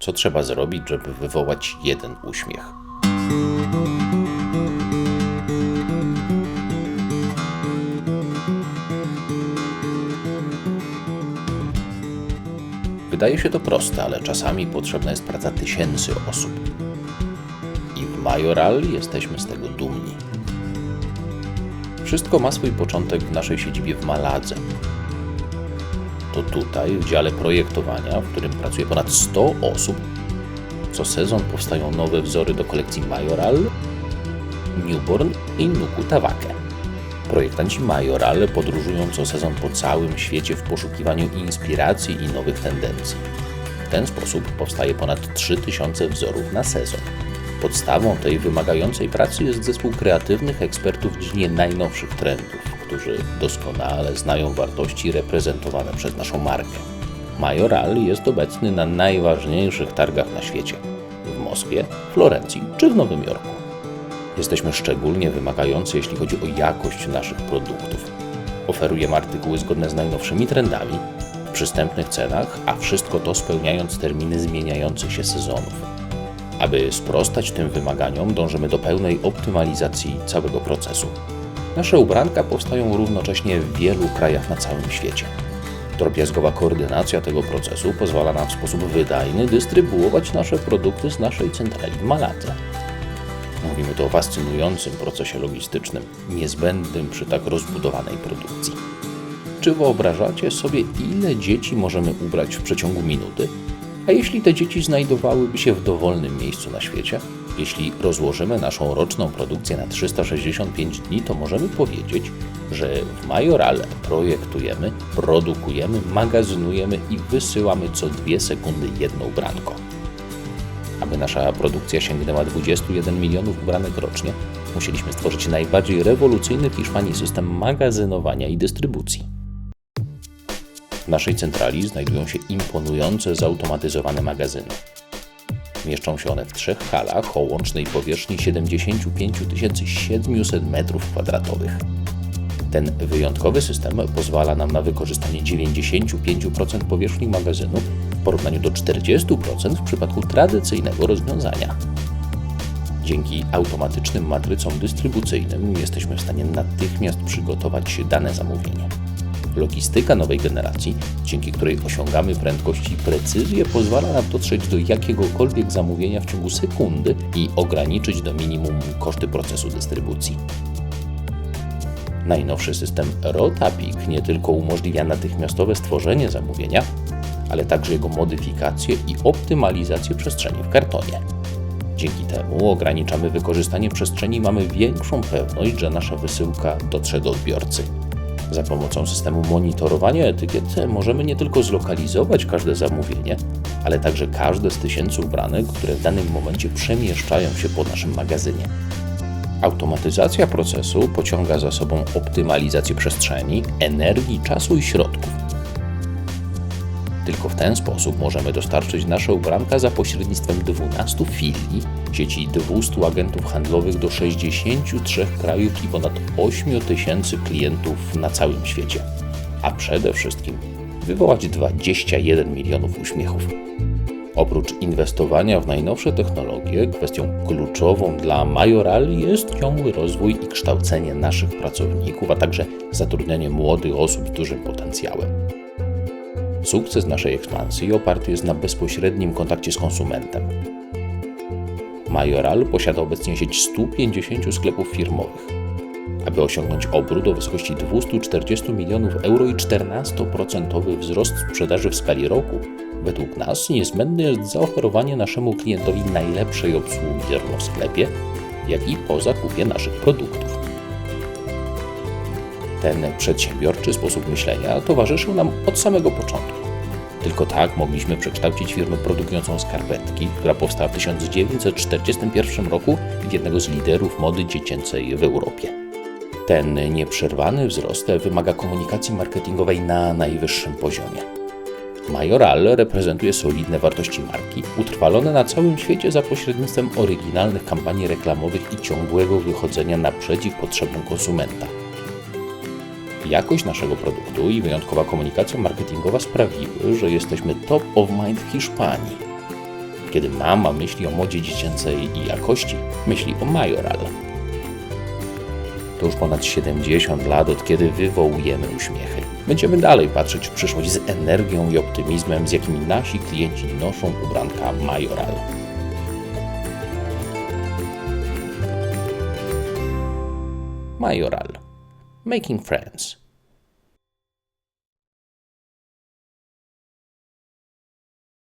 Co trzeba zrobić, żeby wywołać jeden uśmiech? Wydaje się to proste, ale czasami potrzebna jest praca tysięcy osób. I w Majoral jesteśmy z tego dumni. Wszystko ma swój początek w naszej siedzibie w Maladze. To tutaj, w dziale projektowania, w którym pracuje ponad 100 osób, co sezon powstają nowe wzory do kolekcji Majoral, Newborn i Nuku Tawake. Projektanci Majoral podróżują co sezon po całym świecie w poszukiwaniu inspiracji i nowych tendencji. W ten sposób powstaje ponad 3000 wzorów na sezon. Podstawą tej wymagającej pracy jest zespół kreatywnych ekspertów w dziedzinie najnowszych trendów, którzy doskonale znają wartości reprezentowane przez naszą markę. Majoral jest obecny na najważniejszych targach na świecie w Moskwie, Florencji czy w Nowym Jorku. Jesteśmy szczególnie wymagający, jeśli chodzi o jakość naszych produktów. Oferujemy artykuły zgodne z najnowszymi trendami, w przystępnych cenach, a wszystko to spełniając terminy zmieniających się sezonów. Aby sprostać tym wymaganiom, dążymy do pełnej optymalizacji całego procesu. Nasze ubranka powstają równocześnie w wielu krajach na całym świecie. Drobiazgowa koordynacja tego procesu pozwala nam w sposób wydajny dystrybuować nasze produkty z naszej centrali w Maladze. Mówimy tu o fascynującym procesie logistycznym, niezbędnym przy tak rozbudowanej produkcji. Czy wyobrażacie sobie, ile dzieci możemy ubrać w przeciągu minuty? A jeśli te dzieci znajdowałyby się w dowolnym miejscu na świecie? Jeśli rozłożymy naszą roczną produkcję na 365 dni, to możemy powiedzieć, że w Majorale projektujemy, produkujemy, magazynujemy i wysyłamy co dwie sekundy jedno ubranko. Aby nasza produkcja sięgnęła 21 milionów ubranek rocznie, musieliśmy stworzyć najbardziej rewolucyjny w Hiszpanii system magazynowania i dystrybucji. Naszej centrali znajdują się imponujące zautomatyzowane magazyny. Mieszczą się one w trzech halach o łącznej powierzchni 75 700 m2. Ten wyjątkowy system pozwala nam na wykorzystanie 95% powierzchni magazynu w porównaniu do 40% w przypadku tradycyjnego rozwiązania. Dzięki automatycznym matrycom dystrybucyjnym jesteśmy w stanie natychmiast przygotować dane zamówienie. Logistyka nowej generacji, dzięki której osiągamy prędkość i precyzję, pozwala nam dotrzeć do jakiegokolwiek zamówienia w ciągu sekundy i ograniczyć do minimum koszty procesu dystrybucji. Najnowszy system Rotapik nie tylko umożliwia natychmiastowe stworzenie zamówienia, ale także jego modyfikację i optymalizację przestrzeni w kartonie. Dzięki temu ograniczamy wykorzystanie przestrzeni i mamy większą pewność, że nasza wysyłka dotrze do odbiorcy. Za pomocą systemu monitorowania etykiet możemy nie tylko zlokalizować każde zamówienie, ale także każde z tysięcy ubranek, które w danym momencie przemieszczają się po naszym magazynie. Automatyzacja procesu pociąga za sobą optymalizację przestrzeni, energii, czasu i środków. Tylko w ten sposób możemy dostarczyć nasze ubranka za pośrednictwem 12 filii, sieci 200 agentów handlowych do 63 krajów i ponad 8 tysięcy klientów na całym świecie. A przede wszystkim wywołać 21 milionów uśmiechów. Oprócz inwestowania w najnowsze technologie, kwestią kluczową dla Majoral jest ciągły rozwój i kształcenie naszych pracowników, a także zatrudnianie młodych osób z dużym potencjałem. Sukces naszej ekspansji oparty jest na bezpośrednim kontakcie z konsumentem. Majoral posiada obecnie sieć 150 sklepów firmowych. Aby osiągnąć obrót o wysokości 240 milionów euro i 14% wzrost sprzedaży w skali roku, według nas niezbędne jest zaoferowanie naszemu klientowi najlepszej obsługi zarówno w sklepie, jak i po zakupie naszych produktów. Ten przedsiębiorczy sposób myślenia towarzyszył nam od samego początku. Tylko tak mogliśmy przekształcić firmę produkującą skarpetki, która powstała w 1941 roku w jednego z liderów mody dziecięcej w Europie. Ten nieprzerwany wzrost wymaga komunikacji marketingowej na najwyższym poziomie. Majoral reprezentuje solidne wartości marki, utrwalone na całym świecie za pośrednictwem oryginalnych kampanii reklamowych i ciągłego wychodzenia naprzeciw potrzebom konsumenta. Jakość naszego produktu i wyjątkowa komunikacja marketingowa sprawiły, że jesteśmy top of mind w Hiszpanii. Kiedy mama myśli o modzie dziecięcej i jakości, myśli o Majoral. To już ponad 70 lat, od kiedy wywołujemy uśmiechy. Będziemy dalej patrzeć w przyszłość z energią i optymizmem, z jakimi nasi klienci noszą ubranka Majoral. Majoral. Making Friends.